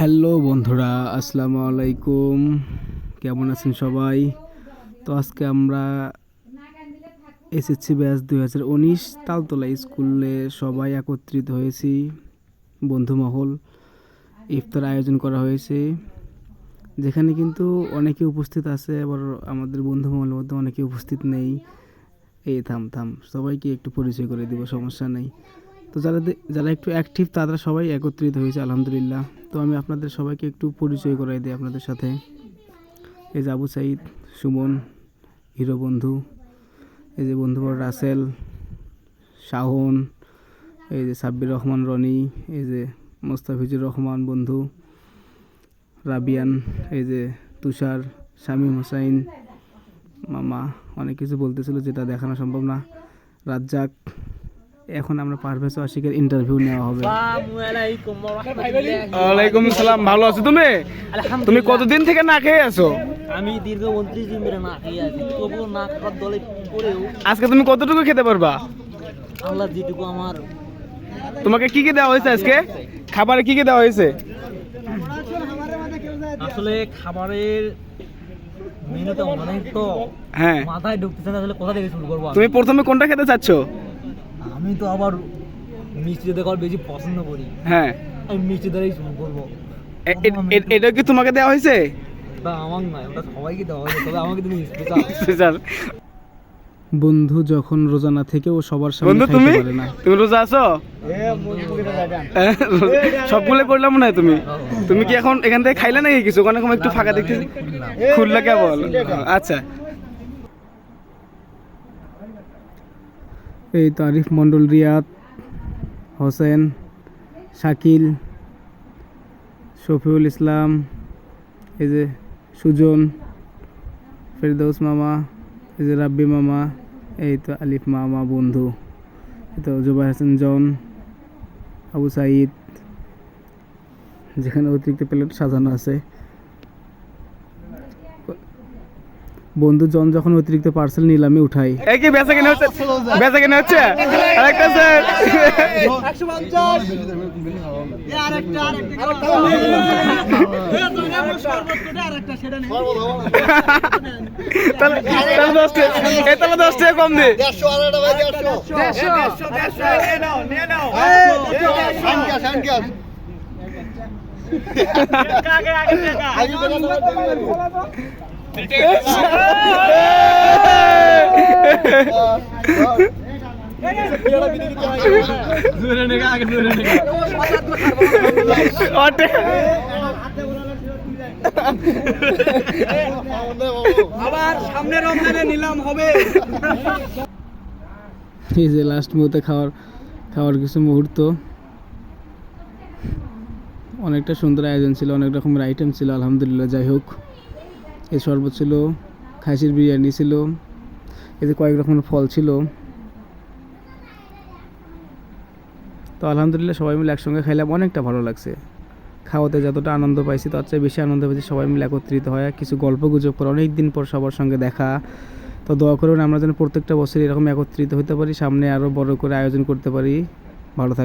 Hello বন্ধুরা, আসসালামু আলাইকুম। কেমন আছেন সবাই? তো আজকে আমরা এসএসসি ব্যাচ দুই হাজার উনিশ তালতলা স্কুলে। সবাই একত্রিত হয়েছি, বন্ধুমহল ইফতার আয়োজন করা হয়েছে। যেখানে কিন্তু অনেকে উপস্থিত আছে, আবার আমাদের বন্ধুমহলের মধ্যে অনেকে উপস্থিত নেই। এই থাম থাম, সবাইকে একটু পরিচয় করে দিব, সমস্যা নেই। তো যারা যারা একটু অ্যাক্টিভ তারা সবাই একত্রিত হয়েছে, আলহামদুলিল্লাহ। তো আমি আপনাদের সবাইকে একটু পরিচয় করাই দিই আপনাদের সাথে। এই যে আবু সাইদ, সুমন, হিরো বন্ধু, এই যে বন্ধুবর রাসেল শাহন এই যে সাব্বির রহমান, রনি, এই যে মোস্তাফিজুর রহমান বন্ধু, রাবিয়ান, এই যে তুষার, শামীম হোসাইন, মামা, অনেক কিছু বলতেছিল যেটা দেখানো সম্ভব না। রাজ্জাক এখন আমরা পারভেজ আশিকের ইন্টারভিউ নেওয়া হবে। ওয়ালাইকুম আসসালাম ভালো আছো তুমি? তুমি কতদিন থেকে না খেয়ে আছো? আমি দীর্ঘ উনত্রিশ দিন ধরে না খেয়ে আছি তবুও না খাওয়ার দলে পড়েও আজকে তুমি কতটুকু খেতে পারবা? আল্লাহ যেটুকু আমার তোমাকে কি কি দেওয়া হয়েছে আজকে? খাবারে কি কি দেওয়া হয়েছে? আসলে খাবারের মেনুটা অনেক তো হ্যাঁ। মাথায় ঢুকতেছে না আসলে কোথা থেকে শুরু করব তুমি প্রথমে কোনটা খেতে চাচ্ছ? আমি তো আবার মিষ্টি দেখার বেশি পছন্দ করি। হ্যাঁ। আমি মিষ্টি দ্বারাই শুরু করব। এটা কি তোমাকে দেওয়া হয়েছে? আমার নয় ওটা সবাইকে দেওয়া হবে তবে আমাকে তুমি স্পেশাল স্পেশাল বন্ধু যখন রোজা না ও সবার সামনে বন্ধু তুমি? তুমি রোজা আছো? হ্যাঁ, সবগুলো করলাম না তুমি? তুমি কি এখন এখান থেকে খাইলে নাকি কিছু? ওখানে একটু ফাঁকা দেখতেছি? খুললে কেবল? আচ্ছা। এই তারিফ মণ্ডল, রিয়াদ, হোসেন, শাকিল, শফিউল ইসলাম, এই যে সুজন ফেরদৌস মামা, এই যে রাব্বি মামা, এই তো আলিফ মামা বন্ধু, এই তো জুবাই হাসান জন, আবু সাইদ, যেখানে অতিরিক্ত প্লেট সাজানো আছে। বন্ধু জন যখন অতিরিক্ত পার্সেল নিলামে উঠাই। এই কি বেচা কিনে হচ্ছে? বেচা কিনে হচ্ছে? আরেকটা স্যার তাহলে দশ টাকা এই তাহলে দশ টাকা কম দে অটে এই যে লাস্ট মুহূর্তে খাওয়ার খাওয়ার কিছু মুহূর্ত। অনেকটা সুন্দর আয়োজন ছিল, অনেক রকমের আইটেম ছিল, আলহামদুলিল্লাহ, যাই হোক। এই শরবত ছিল, খাসির বিরিয়ানি ছিল, এতে কয়েক রকমের ফল ছিল। তো আলহামদুলিল্লাহ সবাই মিলে একসঙ্গে খাইলাম, অনেকটা ভালো লাগছে। খাওয়াতে যতটা আনন্দ পাইছি, তার চেয়ে বেশি আনন্দ পেয়েছি, সবাই মিলে একত্রিত হয় কিছু গল্প গুজব করে অনেক দিন পর সবার সঙ্গে দেখা। তো দোয়া করুন আমরা যেন প্রত্যেকটা বছর এরকম একত্রিত হতে পারি, সামনে আরও বড় করে আয়োজন করতে পারি। ভালো থাকবে